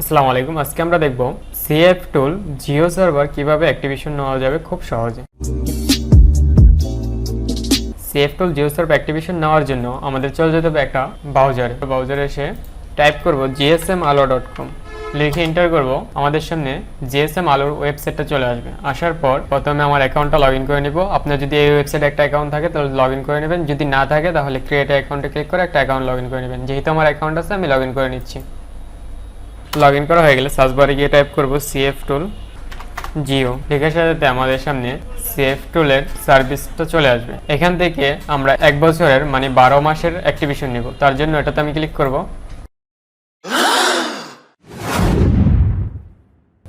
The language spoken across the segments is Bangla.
আসসালামু আলাইকুম। আজকে আমরা দেখব সিএফ টুল জিও সার্ভার কীভাবে অ্যাক্টিভেশন নেওয়া যাবে খুব সহজে। CF tool Jio server activation নেওয়ার জন্য আমাদের চলে যেতে হবে একটা ব্রাউজারে ব্রাউজারে এসে টাইপ করব জিএসএম আলো ডট কম লিখে এন্টার করব আমাদের সামনে জিএসএম আলোর ওয়েবসাইটটা চলে আসবে। আসার পর প্রথমে আমার অ্যাকাউন্টটা লগ করে নিব। আপনার যদি এই ওয়েবসাইটে একটা অ্যাকাউন্ট থাকে তাহলে লগ করে নেবেন। যদি না থাকে তাহলে ক্রিয়েট অ্যাকাউন্টে ক্লিক করে একটা অ্যাকাউন্ট লগ করে নেবেন। যেহেতু আমার অ্যাকাউন্ট আছে, আমি লগ করে নিচ্ছি। লগ ইন করা হয়ে গেলে সার্চ গিয়ে টাইপ করব সিএফ টুল জিও লেখার সাথে আমাদের সামনে সিএফ টুলের সার্ভিসটা চলে আসবে। এখান থেকে আমরা এক বছরের মানে বারো মাসের অ্যাক্টিভেশন নেব। তার জন্য এটাতে আমি ক্লিক করব।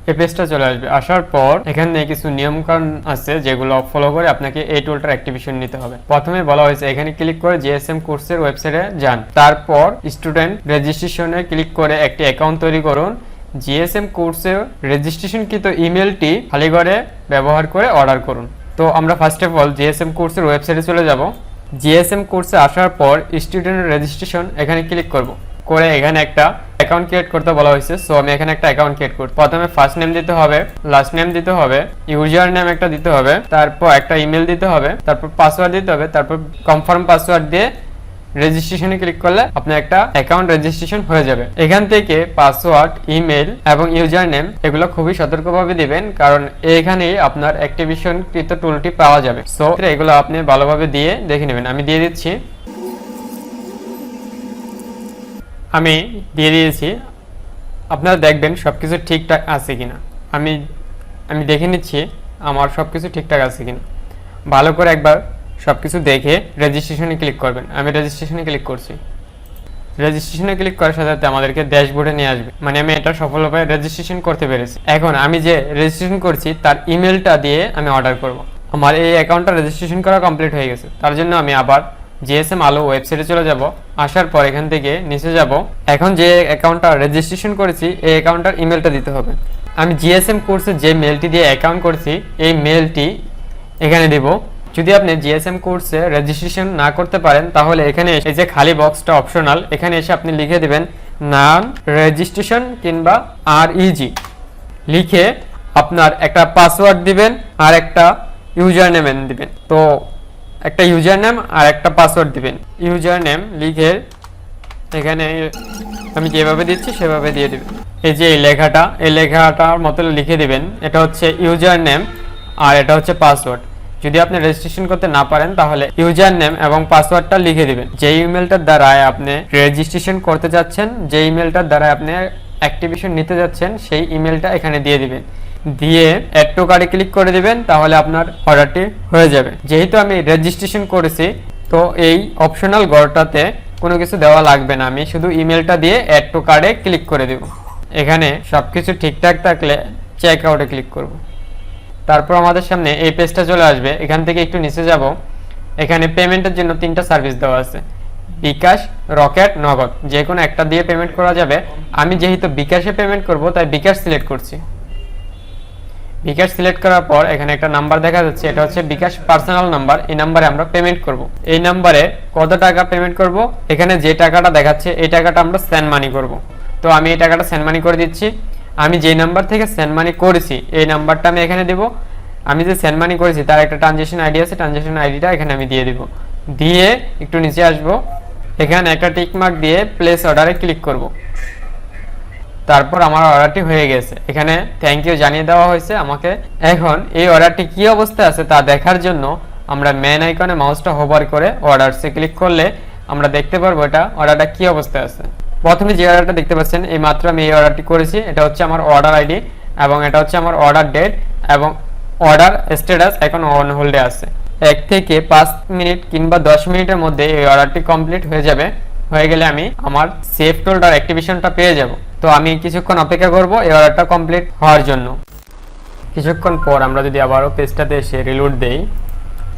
এই পেজটা চলে আসবে। আসার পর এখানে কিছু নিয়ম কানুন আছে যেগুলো ফলো করে আপনাকে এই টুলটার অ্যাক্টিভেশন নিতে হবে। প্রথমে বলা হয়েছে, এখানে ক্লিক করে জিএসএম কোর্সের ওয়েবসাইটে যান। তারপর স্টুডেন্ট রেজিস্ট্রেশনে ক্লিক করে একটি অ্যাকাউন্ট তৈরি করুন। জিএসএম কোর্সের রেজিস্ট্রেশনকৃত ইমেলটি খালি করে ব্যবহার করে অর্ডার করুন। তো আমরা ফার্স্ট অফ অল জিএসএম কোর্সের ওয়েবসাইটে চলে যাব। জিএসএম কোর্সে আসার পর স্টুডেন্ট রেজিস্ট্রেশন এখানে ক্লিক করব। করে এখানে একটা অ্যাকাউন্ট ক্রিয়েট করতে বলা হয়েছে। সো আমি এখানে একটা অ্যাকাউন্ট ক্রিয়েট করব। প্রথমে ফার্স্ট নেম দিতে হবে লাস্ট নেম দিতে হবে ইউজার নেম একটা দিতে হবে, তারপর একটা ইমেল দিতে হবে, তারপর পাসওয়ার্ড দিতে হবে, তারপর কনফার্ম পাসওয়ার্ড দিয়ে রেজিস্ট্রেশনে ক্লিক করলে আপনার একটা অ্যাকাউন্ট রেজিস্ট্রেশন হয়ে যাবে। এখান থেকে পাসওয়ার্ড ইমেল এবং ইউজার নেম এগুলো খুবই সতর্কভাবে দিবেন, কারণ এখানেই আপনার অ্যাক্টিভেশন কৃত টুলটি পাওয়া যাবে। সো এগুলো আপনি ভালোভাবে দিয়ে দেখে নেবেন। আমি দিয়ে দিচ্ছি। আমি দিয়ে দিয়েছি। আপনারা দেখবেন সব কিছু ঠিকঠাক আছে কিনা। আমি আমি দেখে নিচ্ছি আমার সব কিছু ঠিকঠাক আছে কিনা। ভালো করে একবার সব কিছু দেখে রেজিস্ট্রেশনে ক্লিক করবেন। আমি রেজিস্ট্রেশনে ক্লিক করছি। রেজিস্ট্রেশনে ক্লিক করার সাথে সাথে আমাদেরকে ড্যাশবোর্ডে নিয়ে আসবে। মানে আমি এটা সফলভাবে রেজিস্ট্রেশন করতে পেরেছি। এখন আমি যে রেজিস্ট্রেশন করছি, তার ইমেলটা দিয়ে আমি অর্ডার করব। আমার এই অ্যাকাউন্টটা রেজিস্ট্রেশন করা কমপ্লিট হয়ে গেছে। তার জন্য আমি আবার জিএসএম আলো ওয়েবসাইটে চলে যাব। আসার পর এখান থেকে নিচে যাব। এখন যে অ্যাকাউন্টটা রেজিস্ট্রেশন করেছি, এই অ্যাকাউন্টটার ইমেলটা দিতে হবে। আমি জিএসএম কোর্সে যে মেলটি দিয়ে অ্যাকাউন্ট করেছি, এই মেলটি এখানে দিব। যদি আপনি জিএসএম কোর্সে রেজিস্ট্রেশন না করতে পারেন, তাহলে এখানে এসে যে খালি বক্সটা অপশনাল এখানে এসে আপনি লিখে দিবেন নাম রেজিস্ট্রেশন কিংবা আর ইজি লিখে আপনার একটা পাসওয়ার্ড দিবেন আর একটা ইউজার নেম দিবেন। তো একটা ইউজার নেম আর একটা পাসওয়ার্ড দিবেন। ইউজার নেম লিখে এখানে আমি যেভাবে দিচ্ছি সেভাবে দিয়ে দিবেন। এই যে এই লেখাটা, এই লেখাটার মতো লিখে দিবেন। এটা হচ্ছে ইউজার নেম আর এটা হচ্ছে পাসওয়ার্ড যদি আপনি রেজিস্ট্রেশন করতে না পারেন, তাহলে ইউজার নেম এবং পাসওয়ার্ডটা লিখে দিবেন। যে ইমেলটার দ্বারা আপনি রেজিস্ট্রেশন করতে যাচ্ছেন, যে ইমেলটার দ্বারা আপনি অ্যাক্টিভেশন নিতে যাচ্ছেন, সেই ইমেলটা এখানে দিয়ে দিবেন। দিয়ে অ্যাড টু কার্ডে ক্লিক করে দিবেন, তাহলে আপনার অর্ডারটি হয়ে যাবে। যেহেতু আমি রেজিস্ট্রেশন করেছি, তো এই অপশনাল ঘরটাতে কোনো কিছু দেওয়া লাগবে না। আমি শুধু ইমেলটা দিয়ে অ্যাড টু কার্ডে ক্লিক করে দেব। এখানে সব কিছু ঠিকঠাক থাকলে চেক আউটে ক্লিক করব। তারপর আমাদের সামনে এই পেজটা চলে আসবে। এখান থেকে একটু নিচে যাব। এখানে পেমেন্টের জন্য তিনটা সার্ভিস দেওয়া আছে। বিকাশ, রকেট, নগদ। যে কোনো একটা দিয়ে পেমেন্ট করা যাবে। আমি যেহেতু বিকাশে পেমেন্ট করব, তাই বিকাশ সিলেক্ট করছি। বিকাশ সিলেক্ট করার পর এখানে একটা নাম্বার দেখা যাচ্ছে, এটা হচ্ছে বিকাশ পার্সোনাল নাম্বার। এই নাম্বারে আমরা পেমেন্ট করব। এই নাম্বারে কত টাকা পেমেন্ট করব? এখানে যে টাকাটা দেখাচ্ছে, এই টাকাটা আমরা সেন্ড মানি করব। তো আমি এই টাকাটা সেন্ড মানি করে দিচ্ছি। আমি যে নাম্বার থেকে সেন্ড মানি করেছি, এই নাম্বারটা আমি এখানে দেব। আমি যে সেন্ড মানি করেছি, তার একটা ট্রানজেকশন আইডি আছে ট্রানজেকশন আইডিটা এখানে আমি দিয়ে দিব। দিয়ে একটু নিচে আসব। এখানে একটা টিক মার্ক দিয়ে প্লেস অর্ডারে ক্লিক করব। তারপর আমার অর্ডারটি হয়ে গেছে। এখানে থ্যাংক ইউ জানিয়ে দেওয়া হয়েছে আমাকে। এখন এই অর্ডারটি কি অবস্থায় আছে তা দেখার জন্য আমরা মেন আইকনে মাউসটা হোভার করে অর্ডারসে ক্লিক করলে আমরা দেখতে পারব এটা অর্ডারটা কি অবস্থায় আছে। প্রথমে যে অর্ডারটা দেখতে পাচ্ছেন, এই মাত্র আমি এই অর্ডারটি করেছি। এটা হচ্ছে আমার অর্ডার আইডি এবং এটা হচ্ছে আমার অর্ডার ডেট এবং অর্ডার স্ট্যাটাস এখন অন হোল্ডে আছে। এক থেকে পাঁচ মিনিট কিংবা দশ মিনিটের মধ্যে এই অর্ডারটি কমপ্লিট হয়ে যাবে। হয়ে গেলে আমি আমার সেফ টোল্ডার অ্যাক্টিভেশনটা পেয়ে যাব। তো আমি কিছুক্ষণ অপেক্ষা করব এই অর্ডারটা কমপ্লিট হওয়ার জন্য। কিছুক্ষণ পর আমরা যদি আবারও পেজটাতে এসে রিলোড দেই,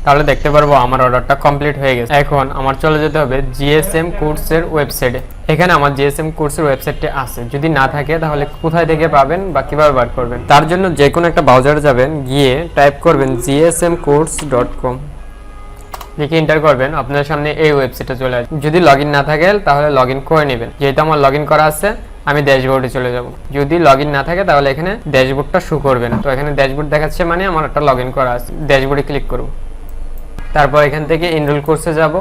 তাহলে দেখতে পারব আমার অর্ডারটা কমপ্লিট হয়ে গেছে। এখন আমার চলে যেতে হবে জিএসএম কোর্সের ওয়েবসাইটে এখানে আমার জিএসএম কোর্সের ওয়েবসাইটটি আছে। যদি না থাকে, তাহলে কোথায় থেকে পাবেন বা কীভাবে বার করবেন? তার জন্য যে কোনো একটা ব্রাউজারে যাবেন, গিয়ে টাইপ করবেন জিএসএম কোর্স ডট কম লিখে এন্টার করবেন, আপনার সামনে এই ওয়েবসাইটে চলে আসবে। যদি লগ না থাকে, তাহলে লগ করে নেবেন। যেহেতু আমার লগ করা আছে আমি ড্যাশবোর্ডে চলে যাব। যদি লগ না থাকে তাহলে এখানে ড্যাশবোর্ডটা শো করবে না। তো এখানে ড্যাশবোর্ড দেখাচ্ছে মানে আমার একটা লগ করা আছে। ড্যাশবোর্ডে ক্লিক করব। তারপর এখান থেকে এনরোল কোর্সে যাব।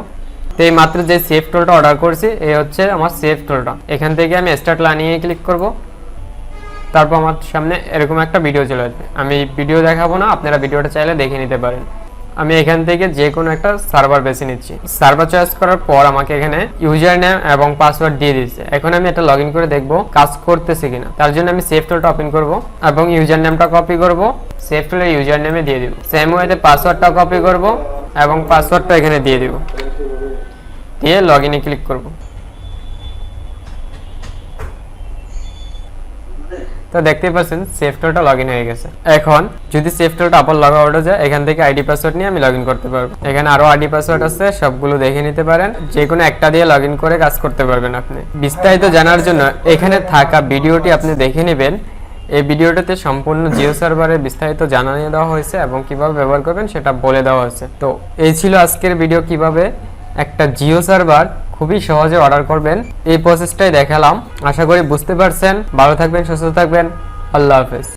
তো মাত্র যে সেফ টোলটা অর্ডার করছি এই হচ্ছে আমার সেফ টোলটা এখান থেকে আমি স্টার্ট লার্নিংয়ে ক্লিক করব। তারপর আমার সামনে এরকম একটা ভিডিও চলে আসবে। আমি ভিডিও দেখাবো না, আপনারা ভিডিওটা চাইলে দেখে নিতে পারেন। আমি এখান থেকে যে কোনো একটা সার্ভার বেছে নিচ্ছি। সার্ভার চয়েস করার পর আমাকে এখানে ইউজার নেম এবং পাসওয়ার্ড দিয়ে দিচ্ছে এখন আমি এটা লগ করে দেখব কাজ করতেছে কিনা। তার জন্য আমি সেফ টোলটা ওপেন করব এবং ইউজার নেমটা কপি করব। সেফ টোলের ইউজার নেমে দিয়ে দিব। সেম ওয়েতে পাসওয়ার্ডটা কপি করব এবং পাসওয়ার্ডটা এখানে দিয়ে দিব। দিয়ে লগ ইনে ক্লিক করব। তো দেখতেই পাচ্ছেন সেফ টোলটা লগ হয়ে গেছে। এখন, যদি সেফ টোলটা আবার লগ আউট যায়, এখান থেকে আইডি পাসওয়ার্ড নিয়ে আমি লগ করতে পারব। এখানে আরও আইডি পাসওয়ার্ড আছে, সবগুলো দেখে নিতে পারেন। যে কোনো একটা দিয়ে লগ করে কাজ করতে পারবেন আপনি। বিস্তারিত জানার জন্য এখানে থাকা ভিডিওটি আপনি দেখে নেবেন। এই ভিডিওটাতে সম্পূর্ণ জিও সার্ভারের বিস্তারিত জানিয়ে দেওয়া হয়েছে এবং কীভাবে ব্যবহার করবেন সেটা বলে দেওয়া হয়েছে। তো এই ছিল আজকের ভিডিও কীভাবে একটা জিও সার্ভার খুবই সহজে অর্ডার করবেন। এই প্রসেসটাই দেখালাম। আশা করি বুঝতে পারছেন। ভালো থাকবেন, সুস্থ থাকবেন। আল্লাহ হাফেজ।